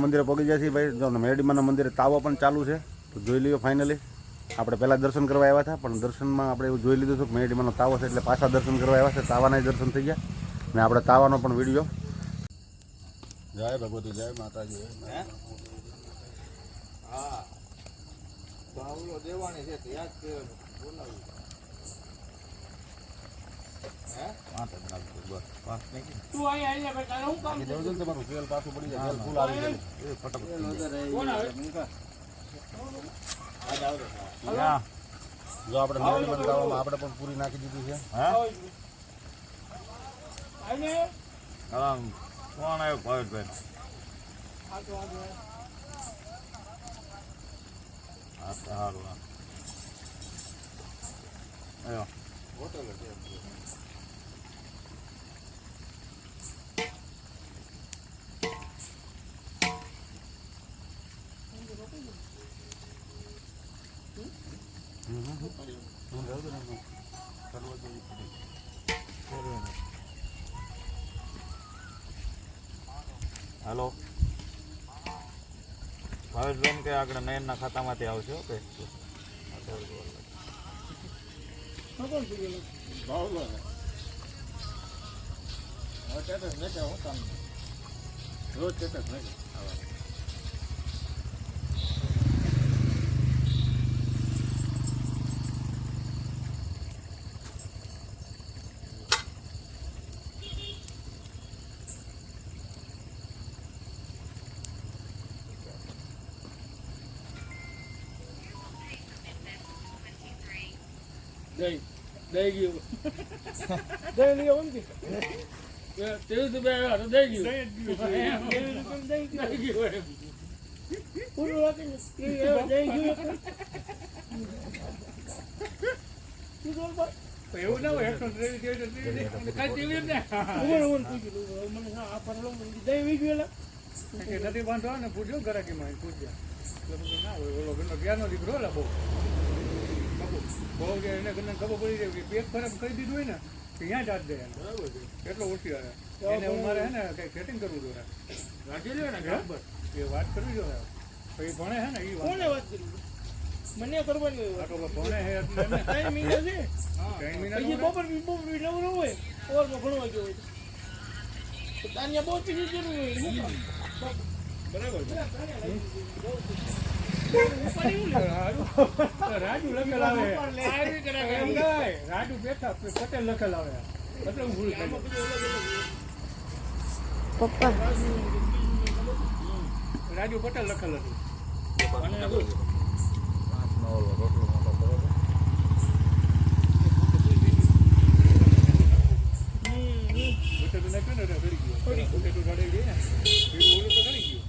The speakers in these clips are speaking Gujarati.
મંદિરે પહોંચી જાય છે ભાઈ. જો મેરડીમાના મંદિરે તાવો પણ ચાલુ છે, તો જોઈ લઈએ ફાઇનલી આપણે પહેલાં દર્શન કરવા આવ્યા હતા, પણ દર્શનમાં આપણે એવું જોઈ લીધું હતું કે મેરડીમાનો તાવો છે એટલે પાછા દર્શન કરવા આવ્યા છે. તાવાના દર્શન થઈ ગયા. ને આપણે તાવાનો પણ વીડિયો. જય ભગવતી, જય માતાજી હા? દેવાની છે તો યાદ છે બોલાવી હે પાંચ જ નાખજો બસ પાંચ નાખી તું અહીંયા આવીને ભાઈ તારે શું કામ છે? દેવજન તમારું તેલ પાછું પડી જાય. તેલ ફૂલ આવી જાય. એ ફટક કોણ આવે? હા. જો આપણે મેરડીમાના તાવામાં આપણે પણ પૂરી નાખી દીધી છે હા? કોણ આવ્યો? ભાવેશભાઈ. આ તો આ જો. હા સારું હા. આવ્યો હાલો. ભાવેશભાઈ કે આગળ નયનના ખાતામાંથી આવશે ઓકે રોજ ચેતક છે દહીં દહીં ગયું. દહીં લઈ આવો કે? બે રૂપિયા આવ્યા તો દહીં ગયું. દહીં ગયું. પૂરું રાખીને ત્રેવીસ આવ્યા, દહીં ગયું. શું બોલ ભાઈ? એવું ના હોય દહીં ગયું? કે નથી વાંધો ને પૂછ્યો ગરાકીમાં પૂછ્યા. ના હોય ઓલો ઘરનો જ્ઞાનનો દીકરો લા બહુ. બાપુ, બહુ જે એને ઘરને ખબર પડી જાય કે પેટ ખરાબ કરી દીધું હોય ને તો ત્યાં જ હાથ દે એમ. બરાબર છે. એટલો હોશિયાર છે. એને મારે હે ને કંઈ સેટિંગ કરવું જોઈએ. રાખી લ્યો ને બરાબર. એ વાત કરવી જોઈએ. તો ભણે હે ને એ કોને વાત વાત કરી? મને કરવાની હોય તો ભણે હે એટલે ત્રણ મહિના છે. ત્રણ મહિના બપોર બપોર નવરો હોય સવારમાં ભણવા ગયો હોય. તો તાનિયા બહુ ચીજ જરૂર હોય. બરાબર? રાજુ લખેલ આવે એમ રાજુ બેઠા પટેલ લખેલ આવે એટલે હું ભૂલ રાજુ પટેલ લખેલ હતું હમ, બટેટું નાખ્યું ને એટલે રડી ગયો બટેટું રડી ગઈ ને પેલું ઓલું તો રડી ગયું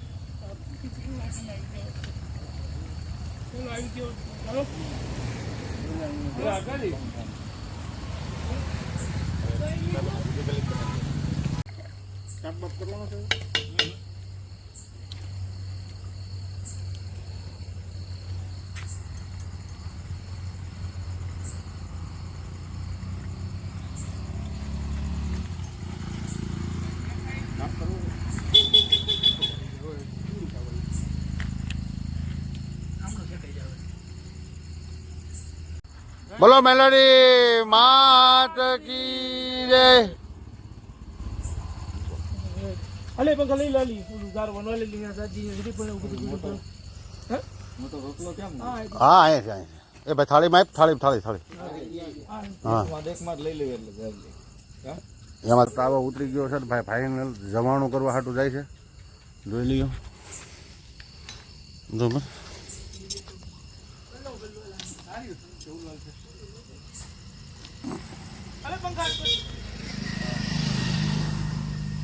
ચલો આવી ગયો ચાલો એટલે આ ગાડી કાપ બાપ કરવાનો છે બોલો મેલોડી માત કી જય. અલે પંખા લઈ લાલી ઓલું ગાર લઈ લીધા સાજી હરી પણ બધું બધું. હે? હું તો રોટલો કેમ હા હા અહીંયા છે અહીંયા એ ભાઈ થાળીમાં માં થાળી થાળી થાળી. હા. હા. દેખમાં જ લઈ લેવી એટલે જલ્દી એમાં તાવો ઉતરી ગયો છે ભાઈ ફાઇનલ જમાણું કરવા હાટું જાય છે. જોઈ લ્યો. જો બસ. અલે પંખા હા લાવ્યો છે ગ્લાસ બી લે ગ્લાસ બી લઈ લે કાશી જો હે હા હા હા જવાબ બધું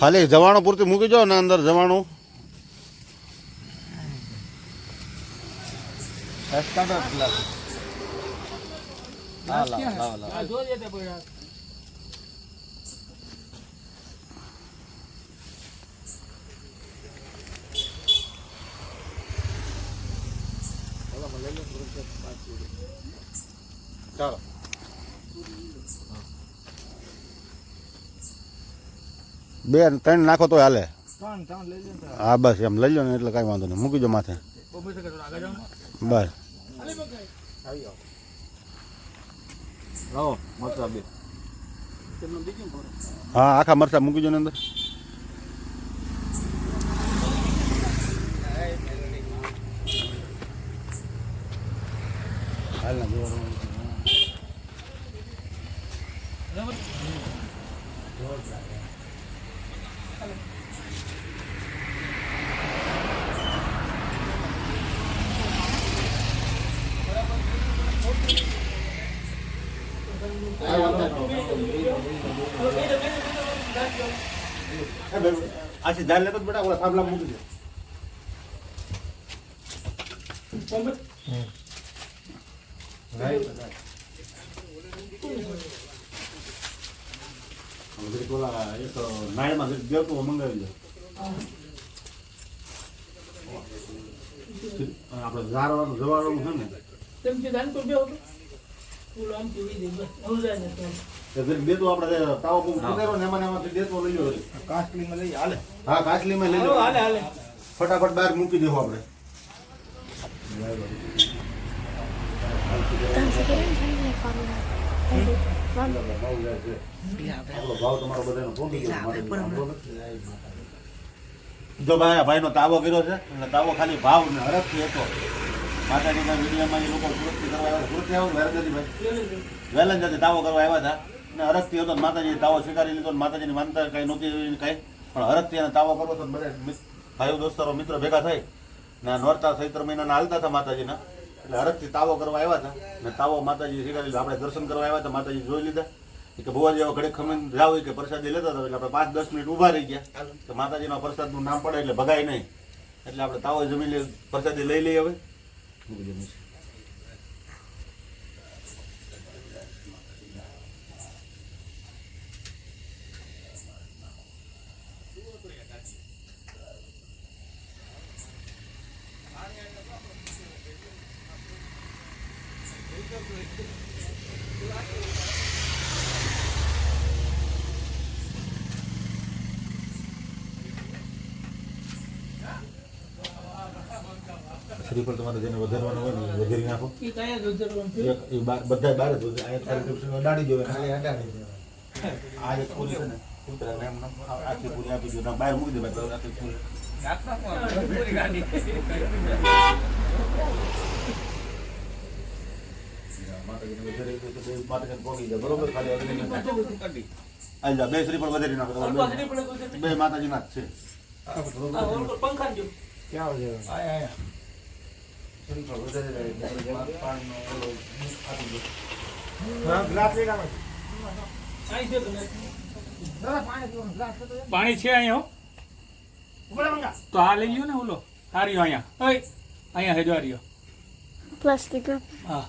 ખાલી જવાણું પૂરતી મૂકી જાઓ ને અંદર જવાણું. ગ્લાસ હા લાવ લાવ લાવ. ચાલો બે ત્રણ નાખો તો હાલે. હા બસ એમ લઈ લો ને એટલે કાંઈ વાંધો નહીં. મૂકી દો માથે. બસ. હા આખા મરચા મૂકી દો ને અંદર. આછી ઝાડ લેતો જ બેટા ઓલા થાંભલા મૂકી દે હવે ઘડીક ઓલા એક નાળમાં ગયો તો મંગાવી દે આપણે ઝારવાનું જવાનું છે ને આપણે તાવ બહુ ને એમાં એમાંથી દેતો લઈ લો કાસ્ટલીમાં લઈ હા કાચલીમાં લઈ લો હાલો ફટાફટ બહાર મૂકી દેવું આપણે Dansa જો ભાઈ આ ભાઈનો તાવો કર્યો છે, અને તાવો ખાલી ભાવ ને હરખથી હતો. માતાજીના વિડીયોમાં એ લોકો સુરતથી કરવા આવ્યા સુરતથી વેલ વેરગતી ભાઈ. વેલંજાથી તાવો કરવા આવ્યા હતા, અને હરખથી હતો માતાજી તાવો સ્વીકારી લીધો માતાજીની માનતા કાંઈ નહોતી કાંઈ. પણ હરખથી એને તાવો કરવો તો બધા ભાઈઓ, દોસ્તારો, મિત્રો ભેગા થઈ ને નોરતા ચૈત્ર મહિનાના હાલતા હતા માતાજીના. એટલે હરખથી તાવો કરવા આવ્યા હતા. ને તાવો માતાજી શીખાડી આપણે દર્શન કરવા આવ્યા હતા, માતાજી જોઈ લીધા. કે ભુવાજી હવે ઘડે ખમીને જાવ કે પ્રસાદી લેતા હતા, એટલે આપણે પાંચ દસ મિનિટ ઊભા રહી ગયા. તો માતાજીના પ્રસાદનું નામ પડે એટલે ભગાય નહીં. એટલે આપણે તાવો જમી લઈએ, પ્રસાદી લઈ લઈએ હવે. મૂકી પર તમારે જેને વધારવાનું હોય ને એ વધારી નાખો. એ બધા બાર જ વધે. અહીંયા અડાડી દો ખાલી અડાડી દો આ એક છે ને. કૂતરા એમ આખી પૂરી આપી દો ના બહાર મૂકી દે ભાઈ આખી પૂરી ગાડી માતાજીને વધારી દો તો બે શ્રી શ્રીફળ વધારી નાખો બે- માતાજી જ છે. હા પાણી. પાણી છે અહીંયા હો. ઊભા રહો મંગા. તો આ લઈ લ્યો ને ઓલો. આ રહ્યો અહીંયા. અહીંયા હેજો આ રહ્યો. Plastic. હા.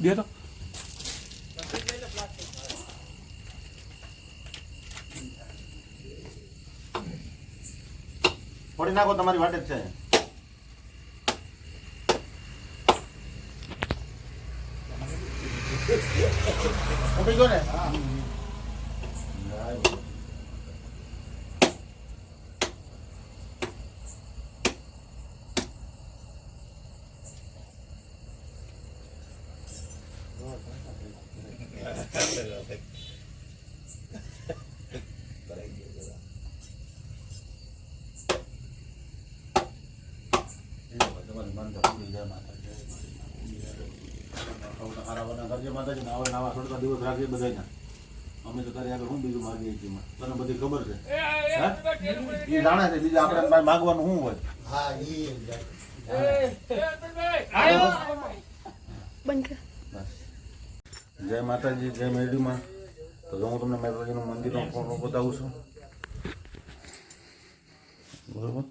દે તો ફોડી નાખો તમારી વાટે જ છે. ફોડી ગયો ને? તમારી માનતા પૂરી જાય માતાજી. સૌને હારા વાના કરજે માતાજી ને આવા ને આવા સડકા દિવસ રાખીએ બધા અમે તો તારી આગળ શું બીજું માગીએ છીએ? તને બધી ખબર છે હે? ઈ જાણે છે બીજા આપણે માગવાનું શું હોય બંધ કર. બસ. જય માતાજી જય મેરડીમાં. તો હું તમને માતાજીનું મંદિરનો ફોટો બતાવું છું. બરોબર?